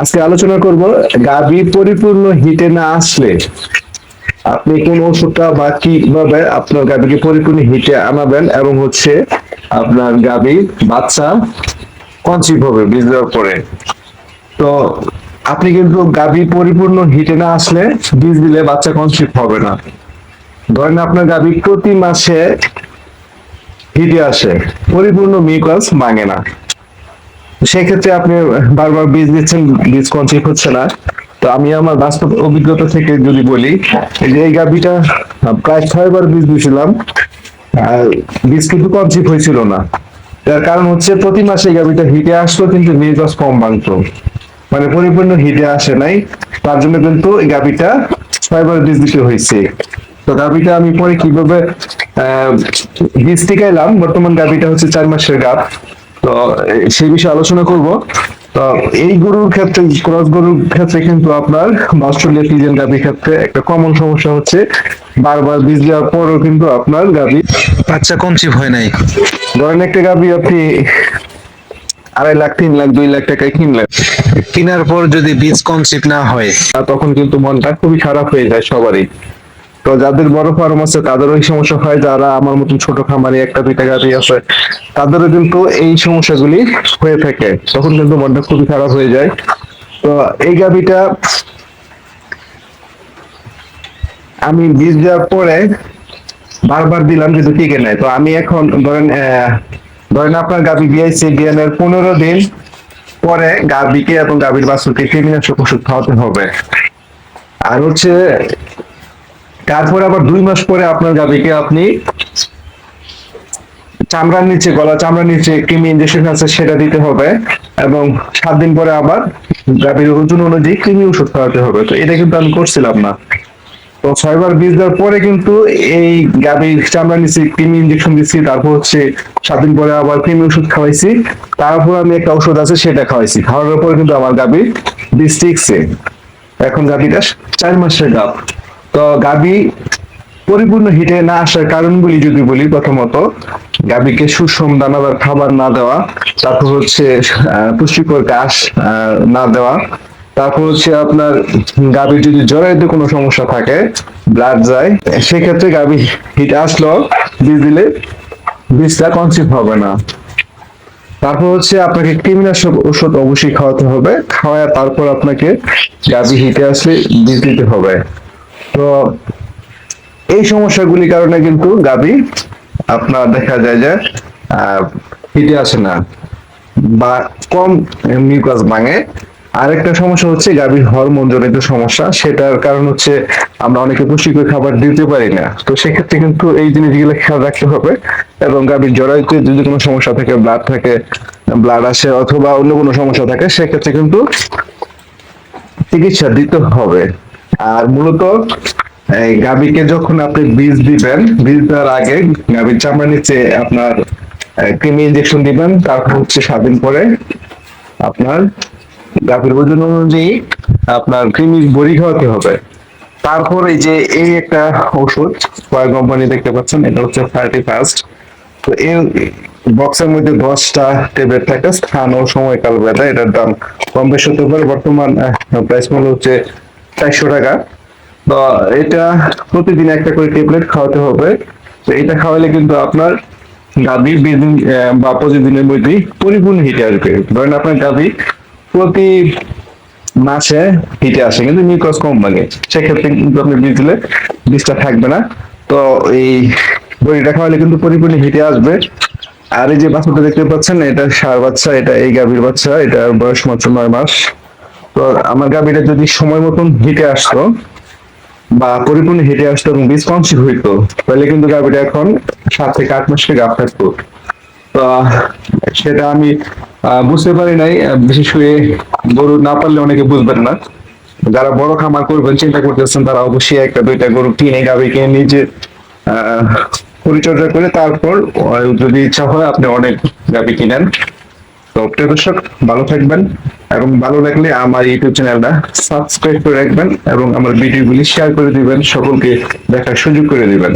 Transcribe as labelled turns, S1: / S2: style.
S1: আজকে আলোচনা করব, গাভী পরিপূর্ণ হিটে না আসলে আপনি কোন ওষুধটা বা কীভাবে আপনার গাভীকে পরিপূর্ণ হিটে আনাবেন এবং হচ্ছে আপনার গাভী বাচ্চা কনসিভ হবে বীজ দেওয়ার পরে। তো আপনি কিন্তু গাভী পরিপূর্ণ হিটে না আসলে বীজ দিলে বাচ্চা কনসিভ হবে না। ধরেন আপনার গাভী প্রতি মাসে হিটে আসে, পরিপূর্ণ মিউকাস মাঙে না। সেক্ষেত্রে আপনি বারবার বীজ দিচ্ছেন বীজ কনসিভ হচ্ছে না। তো আমি আমার বাস্তব অভিজ্ঞতা থেকে যদি বলি যে এই গাভিটা প্রায় ছয়বার বীজ দিয়েছিলাম বীজ কিন্তু কনসিভ হয়েছিল না। তার কারণ হচ্ছে প্রতি মাসে এই গাভিটা হিটে আসলো কিন্তু মিউকাস কম ভাঙতো মানে পরিপূর্ণ হিটে আসে নাই। তার জন্য কিন্তু এই গাভিটা ছয়বার বীজ দিতে হয়েছে। তো গাভিটা আমি পরে কীভাবে আহ, বীজ টিকাইলাম বর্তমান গাভিটা হচ্ছে চার মাসের গাভ। তো সেই বিষয়ে আলোচনা করব। তো এই গরুর ক্ষেত্রে ক্রস গরুর ক্ষেত্রে কিন্তু আপনার অস্ট্রেলিয়া ফিজিয়ান গাভির ক্ষেত্রে একটা কমন সমস্যা হচ্ছে বারবার বীজ দেওয়ার পরও কিন্তু আপনার গাভি
S2: বাচ্চা কনসিভ হয় নাই।
S1: ধরেন একটা গাভি আপনি আড়াই লাখ তিন লাখ দুই লাখ টাকায় কিনলেন।
S2: কেনার পর যদি বীজ কনসিভ না হয়
S1: তখন কিন্তু মনটা খুবই খারাপ হয়ে যায় সবারই। তো যাদের বড় ফার্ম আছে, তাদেরও এই সমস্যা হয়। যারা আমার মতন ছোট খামারি একটা, দুইটা গাড়ি আছে, তাদেরও কিন্তু এই সমস্যাগুলি হয়ে থাকে। তখন কিন্তু মনটা খুবই খারাপ হয়ে যায়। তো এই গাভিটা আমি বীজ দেওয়ার পরে বারবার দিলাম, কিন্তু টিকে নাই। তো আমি এখন ধরেন ধরেন আপনার গাভি বিআইসি জ্ঞানের পনেরো দিন পরে গাভীকে এবং গাভীর বাছুরকে কৃমিনাশক ওষুধ খাওয়াতে হবে। আর হচ্ছে তারপরে আবার দুই মাস পরে আপনার গাভীকে আপনি চামড়ার নিচে, গলা চামড়ার নিচে কৃমি ইঞ্জেকশন আছে, সেটা দিতে হবে। এবং সাত দিন পরে আবার গাভীর ওজন অনুযায়ী কৃমি ওষুধ খাওয়াতে হবে। তো এটা কিন্তু আমি করছিলাম না। তো ছয়বার বীজ দেওয়ার পরে কিন্তু এই গাভীর চামড়া নিচে কৃমি ইঞ্জেকশন দিচ্ছি তারপর হচ্ছে সাত দিন পরে আবার কৃমি ওষুধ খাওয়াইছি। তারপর আমি একটা ওষুধ আছে, সেটা খাওয়াইছি। খাওয়ানোর পরে কিন্তু আমার গাভীর বীজ টিকছে। এখন গাভীটা চার মাসের গাভ। তো গাভী পরিপূর্ণ হিটে না আসার কারণগুলি যদি বলি প্রথমত, গাভীকে সুষম দানাদার খাবার না দেওয়া, তারপর হচ্ছে পুষ্টিকর ঘাস না দেওয়া, তারপর হচ্ছে আপনার গাভীর যদি জরায়ুতে কোনো সমস্যা থাকে ব্লাড যায়, সেক্ষেত্রে গাভী হিট আসলো বীজ দিলে বীজটা কনসিভ হবে না। তারপর হচ্ছে আপনাকে কৃমিনাশক ওষুধ অবশ্যই খাওয়াতে হবে, খাওয়ায় তারপর আপনাকে গাভী হিটে আসলে বীজ দিতে হবে। তো এই সমস্যাগুলির কারণে কিন্তু গাভী, আপনার দেখা যায় যে হিটে আসে না বা কম মিউকাস ভাঙে। আরেকটা সমস্যা হচ্ছে গাভীর হরমোন জনিত সমস্যা। সেটার কারণ হচ্ছে আমরা অনেকে পুষ্টিকর খাবার দিতে পারি না। তো সেক্ষেত্রে কিন্তু এই জিনিসগুলো খেয়াল রাখতে হবে এবং গাভীর জরায়ুতে যদি কোনো সমস্যা থাকে ব্লাড থাকে ব্লাড আসে অথবা অন্য কোনো সমস্যা থাকে, সেক্ষেত্রে কিন্তু চিকিৎসা দিতে হবে। আর মূলত এই গাভীকে যখন আপনি বীজ দিবেন বীজ দেওয়ার আগে গাভীর চামড়ার নিচে আপনার আহ, কৃমি ইনজেকশন দিবেন তারপর হচ্ছে সাত দিন পরে আপনার গাভীর ওজন অনুযায়ী আপনার কৃমি বড়ি খাওয়াতে হবে। তারপর এই যে এই একটা ওষুধ কয় কোম্পানি দেখতে পাচ্ছেন এটা হচ্ছে থার্টি ফার্স্ট তো এই বক্সের মধ্যে দশটা ট্যাবলেট থাকে স্থান ও সময়কাল ভেদে এটার দাম কম বেশি হতে পারে। বর্তমান প্রাইস মূল্য হচ্ছে চারশো টাকা। তো এটা প্রতিদিন একটা করে ট্যাবলেট খাওয়াতে হবে। তো এটা খাওয়ালে কিন্তু আপনার গাভী বেদিন বা প্রতিদিনের মধ্যেই পরিপূর্ণ হিটে আসবে। ধরেন আপনার গাভী প্রতি মাসে হিটে আসে, কিন্তু মিউকাস কম লাগে। সেক্ষেত্রে কিন্তু আপনি বীজ দিলে বীজটা থাকবে না। তো এই বড়িটা খাওয়ালে কিন্তু পরিপূর্ণ হিটে আসবে। আর এই যে বাচ্চাটা দেখতে পাচ্ছেন, এটা সার বাচ্চা, এটা এই গাভীর বাচ্চা এটা বয়স মাত্র নয় মাস। তো আমার গাভীটা যদি সময় মতন হেঁটে আসতো বা পরিপূর্ণ হেঁটে আসতো এবং বীজ কনসিভ হইতো তাহলে কিন্তু গাভীটা এখন সাত থেকে আট মাসকে গাভ থাকতো। তো সেটা আমি বুঝতে পারি নাই বিশেষ করে গরু না পারলে অনেকে বুঝবেন না। যারা বড় খামার করবেন চিন্তা করতেছেন তারা অবশ্যই একটা দুইটা গরু কিনে গাভীকে নিজে আহ, পরিচর্যা করে তারপর যদি ইচ্ছা হয় আপনি অনেক গাভী কিনেন। তো প্রিয় দর্শক ভালো থাকবেন। এবং ভালো লাগলে আমার ইউটিউব চ্যানেলটা সাবস্ক্রাইব করে রাখবেন এবং আমার ভিডিওগুলি শেয়ার করে দিবেন, সকলকে দেখার সুযোগ করে দিবেন।